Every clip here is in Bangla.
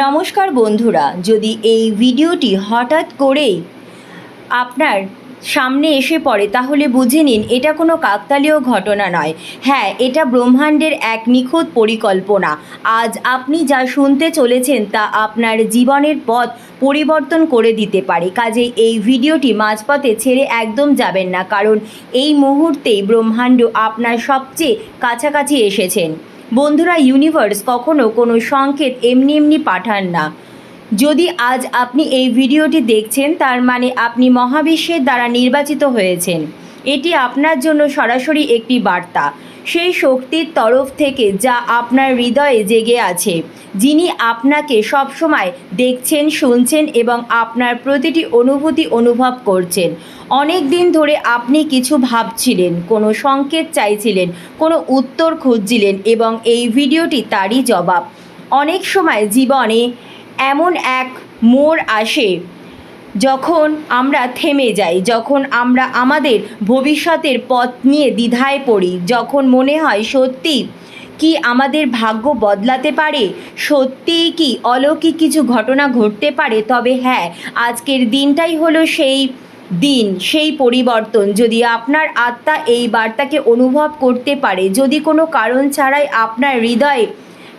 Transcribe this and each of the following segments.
নমস্কার বন্ধুরা, যদি এই ভিডিওটি হঠাৎ করেই আপনার সামনে এসে পড়ে, তাহলে বুঝে নিন এটা কোনো কাকতালীয় ঘটনা নয়। হ্যাঁ এটা ব্রহ্মাণ্ডের এক নিখুঁত পরিকল্পনা। আজ আপনি যা শুনতে চলেছেন তা আপনার জীবনের পথ পরিবর্তন করে দিতে পারে। কাজেই এই ভিডিওটি মাঝপথে ছেড়ে একদম যাবেন না, কারণ এই মুহূর্তেই ব্রহ্মাণ্ড আপনার সবচেয়ে কাছাকাছি এসেছেন। বন্ধুরা ইউনিভার্স কখনো কোনো সংকেত এমনি এমনি পাঠান না। যদি আজ আপনি এই ভিডিওটি দেখছেন, তার মানে আপনি মহাবিশ্বের দ্বারা নির্বাচিত হয়েছেন। এটি আপনার জন্য সরাসরি একটি বার্তা। সেই শক্তির তরফ থেকে যা আপনার হৃদয়ে জেগে আছে। যিনি আপনাকে সবসময় দেখছেন, শুনছেন এবং আপনার প্রতিটি অনুভূতি অনুভব করছেন। অনেক দিন ধরে আপনি কিছু ভাবছিলেন, কোনো সংকেত চাইছিলেন, কোনো উত্তর খুঁজছিলেন এবং এই ভিডিওটি তারই জবাব। অনেক সময় জীবনে এমন এক মোড় আসে যখন আমরা থেমে যাই, যখন আমরা আমাদের ভবিষ্যতের পথ নিয়ে দ্বিধায় পড়ি, যখন মনে হয় সত্যি কি আমাদের ভাগ্য বদলাতে পারে সত্যিই কি অলৌকিক কিছু ঘটনা ঘটতে পারে, তবে হ্যাঁ আজকের দিনটাই হলো সেই দিন, সেই পরিবর্তন। যদি আপনার আত্মা এই বার্তাকে অনুভব করতে পারে, যদি কোনো কারণ ছাড়াই আপনার হৃদয়ে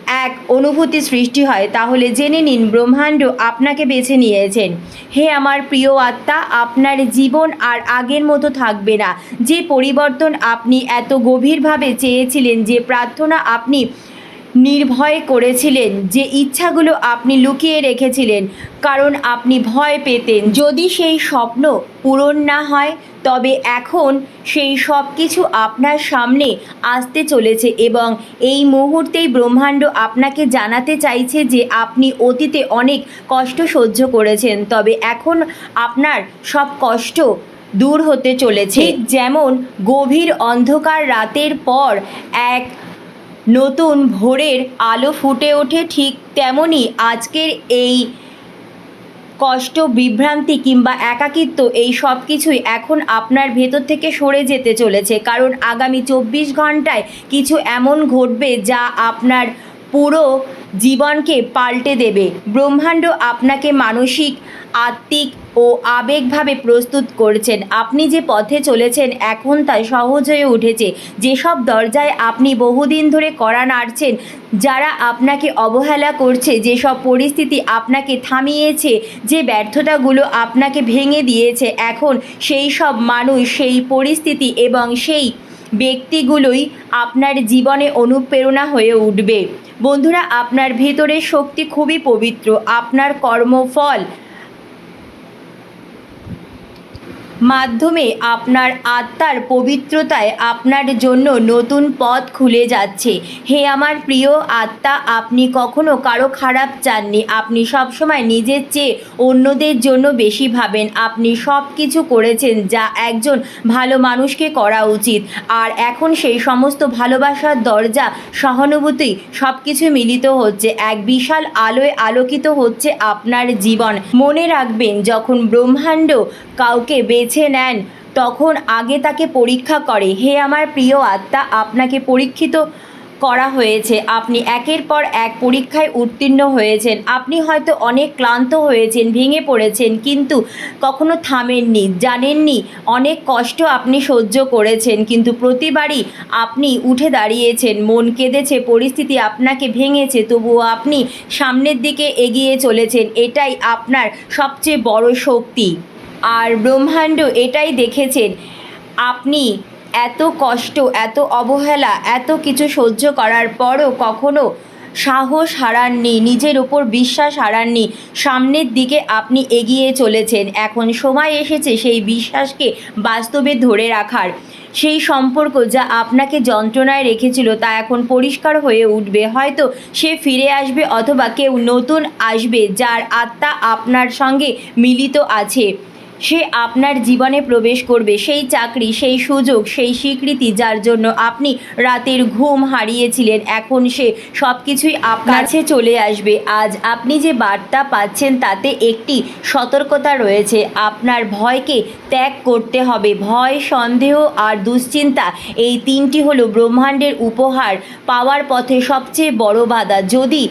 এক অনুভূতি সৃষ্টি হয়, তাহলে জেনে নিন ব্রহ্মাণ্ড আপনাকে বেছে নিয়েছেন। হে আমার প্রিয় আত্মা, আপনার জীবন আর আগের মতো থাকবে না। যে পরিবর্তন আপনি এত গভীরভাবে চেয়েছিলেন, যে প্রার্থনা আপনি নির্ভয় করেছিলেন, যে ইচ্ছাগুলো আপনি লুকিয়ে রেখেছিলেন, কারণ আপনি ভয় পেতেন। যদি সেই স্বপ্ন পূরণ না হয়, তবে এখন সেই সব কিছু আপনার সামনে আসতে চলেছে এবং এই মুহূর্তেই ব্রহ্মাণ্ড আপনাকে জানাতে চাইছে যে আপনি অতীতে অনেক কষ্ট সহ্য করেছেন, তবে এখন আপনার সব কষ্ট দূর হতে চলেছে। যেমন গভীর অন্ধকার রাতের পর এক নতুন ভোরের আলো ফুটে ওঠে ঠিক তেমনই আজকের এই কষ্ট, বিভ্রান্তি কিংবা একাকিত্ব, এই সব কিছুই এখন আপনার ভেতর থেকে সরে যেতে চলেছে। কারণ আগামী চব্বিশ ঘন্টায় কিছু এমন ঘটবে যা আপনার পুরো জীবনকে পাল্টে দেবে। ব্রহ্মাণ্ড আপনাকে মানসিক, আত্মিক ও আবেগভাবে প্রস্তুত করছেন। আপনি যে পথে চলেছেন, এখন তা সহজ হয়ে উঠেছে। যেসব দরজায় আপনি বহুদিন ধরে কড়া নাড়ছেন, যারা আপনাকে অবহেলা করছে, যেসব পরিস্থিতি আপনাকে থামিয়েছে, যে ব্যর্থতাগুলো আপনাকে ভেঙে দিয়েছে, এখন সেই সব মানুষ, সেই পরিস্থিতি এবং সেই ব্যক্তিগুলোই আপনার জীবনে অনুপ্রেরণা হয়ে উঠবে। বন্ধুরা, আপনার ভেতরের শক্তি খুবই পবিত্র। আপনার কর্মফল মাধ্যমে আপনার আত্মার পবিত্রতায় আপনার জন্য নতুন পথ খুলে যাচ্ছে। হে আমার প্রিয় আত্মা, আপনি কখনো কারও খারাপ চাননি। আপনি সবসময় নিজের চেয়ে অন্যদের জন্য বেশি ভাবেন। আপনি সব কিছু করেছেন যা একজন ভালো মানুষকে করা উচিত। আর এখন সেই সমস্ত ভালোবাসার দরজা, সহানুভূতি সব কিছু মিলিত হচ্ছে। এক বিশাল আলোয় আলোকিত হচ্ছে আপনার জীবন। মনে রাখবেন, যখন ব্রহ্মাণ্ড কাউকে বেছে নেন। তখন আগে তাকে পরীক্ষা করে, হে আমার প্রিয় আত্মা, আপনাকে পরীক্ষিত করা হয়েছে। আপনি একের পর এক পরীক্ষায় উত্তীর্ণ হয়েছেন। আপনি হয়তো অনেক ক্লান্ত হয়েছেন, ভেঙে পড়েছেন, কিন্তু কখনো থামেননি, জানেননি। অনেক কষ্ট আপনি সহ্য করেছেন, কিন্তু প্রতিবারই আপনি উঠে দাঁড়িয়েছেন। মন কেঁদেছে, পরিস্থিতি আপনাকে ভেঙেছে, তবুও আপনি সামনের দিকে এগিয়ে চলেছেন। এটাই আপনার সবচেয়ে বড় শক্তি। আর ব্রহ্মাণ্ড এটাই দেখেছেন। আপনি এত কষ্ট, এত অবহেলা, এত কিছু সহ্য করার পরও কখনো সাহস হারাননি, নিজের ওপর বিশ্বাস হারাননি। সামনের দিকে আপনি এগিয়ে চলেছেন। এখন সময় এসেছে সেই বিশ্বাসকে বাস্তবে ধরে রাখার। সেই সম্পর্ক যা আপনাকে যন্ত্রণায় রেখেছিল, তা এখন পরিষ্কার হয়ে উঠবে। হয়তো সে ফিরে আসবে অথবা কেউ নতুন আসবে, যার আত্মা আপনার সঙ্গে মিলিত আছে। সে আপনার জীবনে প্রবেশ করবে। সেই চাকরি, সেই সুযোগ, সেই স্বীকৃতি যার জন্য আপনি রাতের ঘুম হারিয়েছিলেন, এখন সে সব কিছুই আপনার কাছে চলে আসবে। আজ আপনি যে বার্তা পাচ্ছেন তাতে একটি সতর্কতা রয়েছে। আপনার ভয়কে ত্যাগ করতে হবে। ভয়, সন্দেহ আর দুশ্চিন্তা এই তিনটি হলো ব্রহ্মাণ্ডের উপহার পাওয়ার পথে সবচেয়ে বড় বাধা। যদি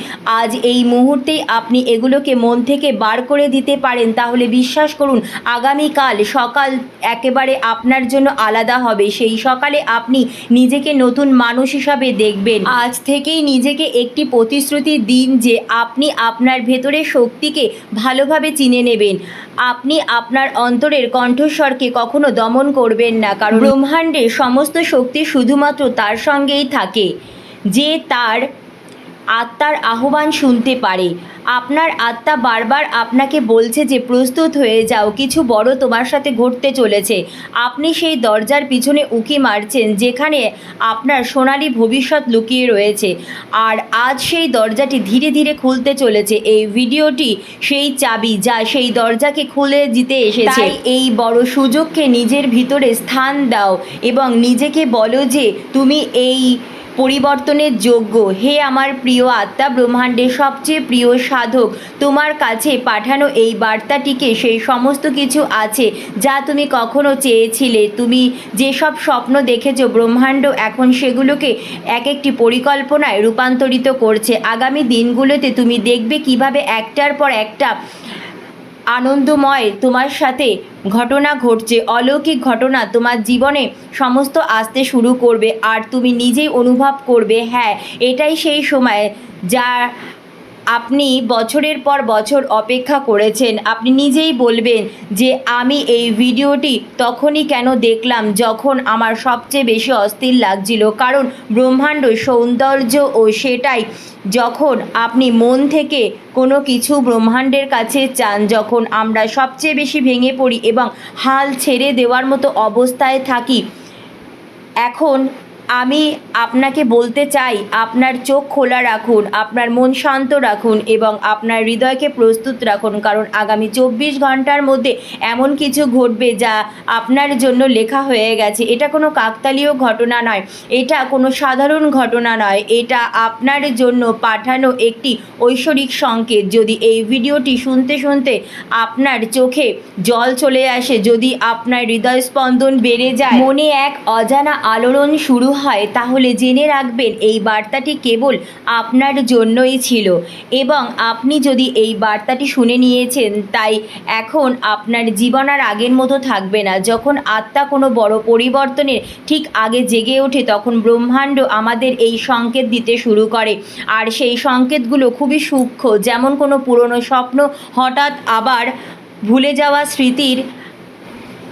আজ এই মুহূর্তেই আপনি এগুলোকে মন থেকে বার করে দিতে পারেন, তাহলে বিশ্বাস করুন আগামীকাল সকাল একেবারে আপনার জন্য আলাদা হবে। সেই সকালে আপনি নিজেকে নতুন মানুষ হিসাবে দেখবেন। আজ থেকেই নিজেকে একটি প্রতিশ্রুতি দিন যে আপনি আপনার ভেতরের শক্তিকে ভালোভাবে চিনে নেবেন। আপনি আপনার অন্তরের কণ্ঠস্বরকে কখনো দমন করবেন না, কারণ ব্রহ্মাণ্ডের সমস্ত শক্তি শুধুমাত্র তার সঙ্গেই থাকে। যে তার আত্মার আহ্বান শুনতে পারে। আপনার আত্মা বারবার আপনাকে বলছে যে, প্রস্তুত হয়ে যাও, কিছু বড় তোমার সাথে ঘটতে চলেছে। আপনি সেই দরজার পিছনে উঁকি মারছেন, যেখানে আপনার সোনালি ভবিষ্যৎ লুকিয়ে রয়েছে। আর আজ সেই দরজাটি ধীরে ধীরে খুলতে চলেছে। এই ভিডিওটি সেই চাবি যা সেই দরজাকে খুলে দিতে এসেছে। এই বড় সুযোগকে নিজের ভিতরে স্থান দাও এবং নিজেকে বলো যে, তুমি এই পরিবর্তনের যোগ্য। হে আমার প্রিয় আত্মা, ব্রহ্মাণ্ডের সবচেয়ে প্রিয় সাধক, তোমার কাছে পাঠানো এই বার্তাটিকে সেই সমস্ত কিছু আছে যা তুমি কখনো চেয়েছিলে। তুমি যেসব স্বপ্ন দেখেছ, ব্রহ্মাণ্ড এখন সেগুলোকে এক একটি পরিকল্পনায় রূপান্তরিত করছে। আগামী দিনগুলোতে তুমি দেখবে কীভাবে একটার পর একটা আনন্দময় তোমার সাথে ঘটনা ঘটছে। অলৌকিক ঘটনা তোমার জীবনে সমস্ত আসতে শুরু করবে, আর তুমি নিজেই অনুভব করবে হ্যাঁ এটাই সেই সময় যা আপনি বছরের পর বছর অপেক্ষা করেছেন। আপনি নিজেই বলবেন যে, আমি এই ভিডিওটি তখনই কেন দেখলাম যখন আমার সবচেয়ে বেশি অস্থির লাগছিল। কারণ ব্রহ্মাণ্ড সৌন্দর্য ও সেটাই যখন আপনি মন থেকে কোনো কিছু ব্রহ্মাণ্ডের কাছে চান, যখন আমরা সবচেয়ে বেশি ভেঙে পড়ি এবং হাল ছেড়ে দেওয়ার মতো অবস্থায় থাকি, এখন আমি আপনাকে বলতে চাই, আপনার চোখ খোলা রাখুন, আপনার মন শান্ত রাখুন এবং আপনার হৃদয়কে প্রস্তুত রাখুন। কারণ আগামী চব্বিশ ঘণ্টার মধ্যে এমন কিছু ঘটবে যা আপনার জন্য লেখা হয়ে গেছে। এটা কোনো কাকতালীয় ঘটনা নয়, এটা কোনো সাধারণ ঘটনা নয়। এটা আপনার জন্য পাঠানো একটি ঐশ্বরিক সংকেত। যদি এই ভিডিওটি শুনতে শুনতে আপনার চোখে জল চলে আসে, যদি আপনার হৃদয় স্পন্দন বেড়ে যায়, মনে এক অজানা আলোড়ন শুরু হয়, তাহলে জেনে রাখবেন এই বার্তাটি কেবল আপনার জন্যই ছিল। এবং আপনি যদি এই বার্তাটি শুনে নিয়েছেন, তাই এখন আপনার জীবন আর আগের মতো থাকবে না। যখন আত্মা কোনো বড় পরিবর্তনের ঠিক আগে জেগে ওঠে, তখন ব্রহ্মাণ্ড আমাদের এই সংকেত দিতে শুরু করে। আর সেই সংকেতগুলো খুবই সূক্ষ্ম, যেমন কোনো পুরনো স্বপ্ন হঠাৎ আবার ভুলে যাওয়া স্মৃতির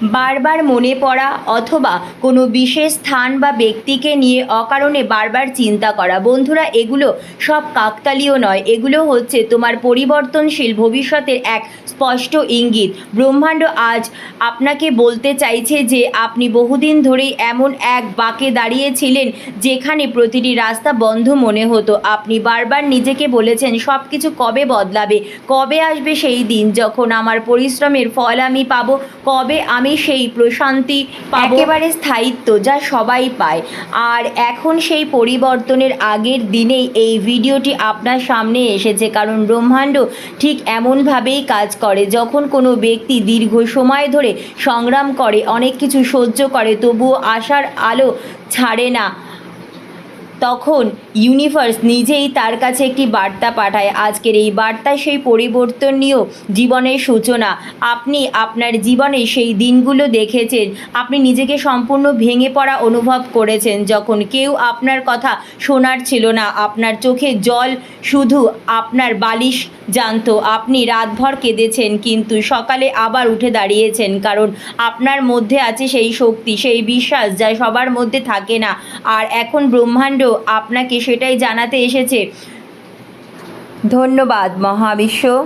বারবার মনে পড়া অথবা কোনো বিশেষ স্থান বা ব্যক্তিকে নিয়ে অকারণে বারবার চিন্তা করা। বন্ধুরা, এগুলো সব কাকতালীয় নয়। এগুলো হচ্ছে তোমার পরিবর্তনশীল ভবিষ্যতের এক স্পষ্ট ইঙ্গিত। ব্রহ্মাণ্ড আজ আপনাকে বলতে চাইছে যে, আপনি বহুদিন ধরেই এমন এক বাঁকে দাঁড়িয়েছিলেন যেখানে প্রতিটি রাস্তা বন্ধ মনে হতো। আপনি বারবার নিজেকে বলেছেন সব কিছু কবে বদলাবে? কবে আসবে সেই দিন যখন আমার পরিশ্রমের ফল আমি পাবো? কবে আমি সেই প্রশান্তি একেবারে স্থায়িত্ব যা সবাই পায়। আর এখন সেই পরিবর্তনের আগের দিনেই এই ভিডিওটি আপনার সামনে এসেছে। কারণ ব্রহ্মাণ্ড ঠিক এমনভাবেই কাজ করে। যখন কোনো ব্যক্তি দীর্ঘ সময় ধরে সংগ্রাম করে, অনেক কিছু সহ্য করে, তবুও আশার আলো ছাড়ে না। তখন ইউনিভার্স নিজেই তার কাছে একটি বার্তা পাঠায়। আজকের এই বার্তা সেই পরিবর্তনীয় জীবনের সূচনা। আপনি আপনার জীবনে সেই দিনগুলো দেখেছেন। আপনি নিজেকে সম্পূর্ণ ভেঙে পড়া অনুভব করেছেন। যখন কেউ আপনার কথা শোনার ছিল না, আপনার চোখে জল শুধু আপনার বালিশ জানতো। আপনি রাতভর কেঁদেছেন, কিন্তু সকালে আবার উঠে দাঁড়িয়েছেন। কারণ আপনার মধ্যে আছে সেই শক্তি, সেই বিশ্বাস যা সবার মধ্যে থাকে না। আর এখন ব্রহ্মাণ্ড আপনাকে সেটাই জানাতে এসেছে। ধন্যবাদ মহাবিশ্ব।